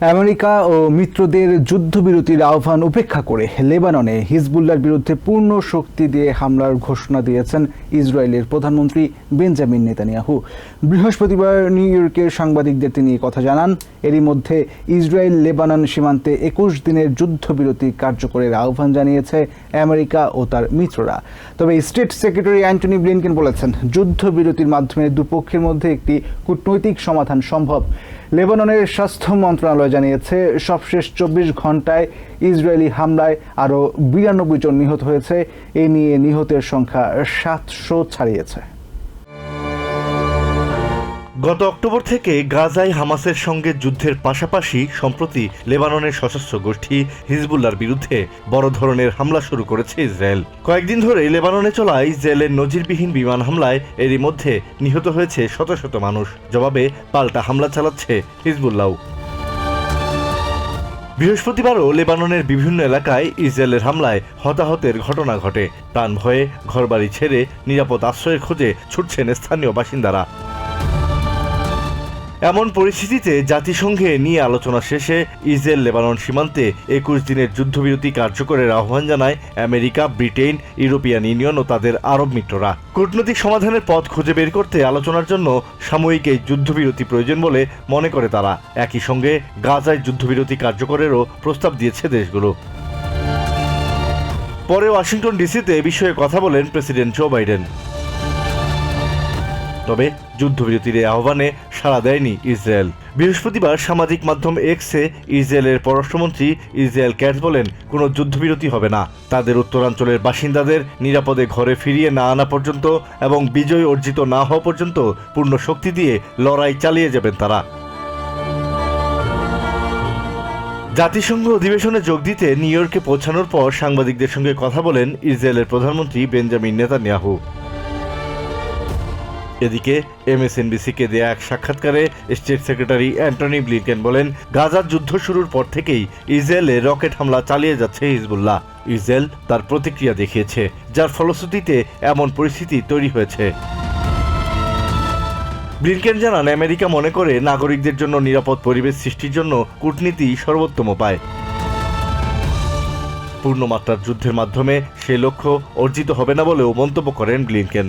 America ও মিত্রদের যুদ্ধবিরতির আহ্বান উপেক্ষা করে লেবাননে হিজবুল্লার বিরুদ্ধে পূর্ণ শক্তি দিয়ে হামলার ঘোষণা দিয়েছেন ইসরায়েলের প্রধানমন্ত্রী বেঞ্জামিন নেতানিয়াহু। বৃহস্পতিবার নিউ ইয়র্কের সাংবাদিকদের তিনি কথা জানান। এরই মধ্যে ইসরায়েল লেবানন সীমান্তে একুশ দিনের যুদ্ধবিরতি কার্যকরের আহ্বান জানিয়েছে আমেরিকা ও তার মিত্ররা। তবে স্টেট সেক্রেটারি অ্যান্টনি ব্লিনকেন বলেছেন, যুদ্ধবিরতির মাধ্যমে দুপক্ষের মধ্যে একটি কূটনৈতিক সমাধান সম্ভব। লেবাননের স্বাস্থ্য মন্ত্রণালয় জানিয়েছে, সবশেষ চব্বিশ ঘন্টায় ইসরায়েলি হামলায় আরও বিরানব্বই জন নিহত হয়েছে। এ নিয়ে নিহতের সংখ্যা সাতশো ছাড়িয়েছে। গত অক্টোবর থেকে গাজায় হামাসের সঙ্গে যুদ্ধের পাশাপাশি, সম্প্রতি লেবাননের সশস্ত্র গোষ্ঠী হিজবুল্লার বিরুদ্ধে বড় ধরনের হামলা শুরু করেছে ইসরায়েল। কয়েকদিন ধরে লেবাননে চলা ইসরায়েলের নজিরবিহীন বিমান হামলায় এরই মধ্যে নিহত হয়েছে শত শত মানুষ। জবাবে পাল্টা হামলা চালাচ্ছে হিজবুল্লাহ বৃহস্পতিবারও লেবাননের বিভিন্ন এলাকায় ইসরায়েলের হামলায় হতাহতের ঘটনা ঘটে। প্রাণ ভয়ে ঘরবাড়ি ছেড়ে নিরাপদ আশ্রয়ের খোঁজে ছুটছেন স্থানীয় বাসিন্দারা। এমন পরিস্থিতিতে জাতিসংঘে নিয়ে আলোচনা শেষে ইসরায়েল লেবানন সীমান্তে একুশ দিনের যুদ্ধবিরতি কার্যকরের আহ্বান জানায় আমেরিকা, ব্রিটেন, ইউরোপিয়ান ইউনিয়ন ও তাদের আরব মিত্ররা। কূটনৈতিক সমাধানের পথ খুঁজে বের করতে আলোচনার জন্য সাময়িক এই যুদ্ধবিরতি প্রয়োজন বলে মনে করে তারা। একই সঙ্গে গাজায় যুদ্ধবিরতি কার্যকরেরও প্রস্তাব দিয়েছে দেশগুলো। পরে ওয়াশিংটন ডিসিতে এ বিষয়ে কথা বলেন প্রেসিডেন্ট জো বাইডেন। তবে যুদ্ধবিরতির আহ্বানে সাড়া দেয়নি ইসরায়েল। বৃহস্পতিবার সামাজিক মাধ্যম এক্সে ইসরায়েলের পররাষ্ট্রমন্ত্রী ইসরায়েল ক্যাটস বলেন, কোনো যুদ্ধবিরতি হবে না। তাদের উত্তরাঞ্চলের বাসিন্দাদের নিরাপদে ঘরে ফিরিয়ে না আনা পর্যন্ত এবং বিজয় অর্জিত না হওয়া পর্যন্ত পূর্ণ শক্তি দিয়ে লড়াই চালিয়ে যাবেন তারা। জাতিসংঘ অধিবেশনে যোগ দিতে নিউ ইয়র্কে পৌঁছানোর পর সাংবাদিকদের সঙ্গে কথা বলেন ইসরায়েলের প্রধানমন্ত্রী বেঞ্জামিন নেতানিয়াহু। এদিকে এমএসএনবিসিকে দেয়া এক সাক্ষাৎকারে স্টেট সেক্রেটারি অ্যান্টনি ব্লিকেন বলেন, গাজার যুদ্ধ শুরুর পর থেকেই ইসরায়েলে রকেট হামলা চালিয়ে যাচ্ছে হিজবুল্লাহ। ইসরায়েল তার প্রতিক্রিয়া দেখিয়েছে, যার ফলশ্রুতিতে এমন পরিস্থিতি তৈরি হয়েছে। ব্লিনকেন জানান, আমেরিকা মনে করে নাগরিকদের জন্য নিরাপদ পরিবেশ সৃষ্টির জন্য কূটনীতি সর্বোত্তম উপায়। পূর্ণমাত্রার যুদ্ধের মাধ্যমে সে লক্ষ্য অর্জিত হবে না বলেও মন্তব্য করেন ব্লিনকেন।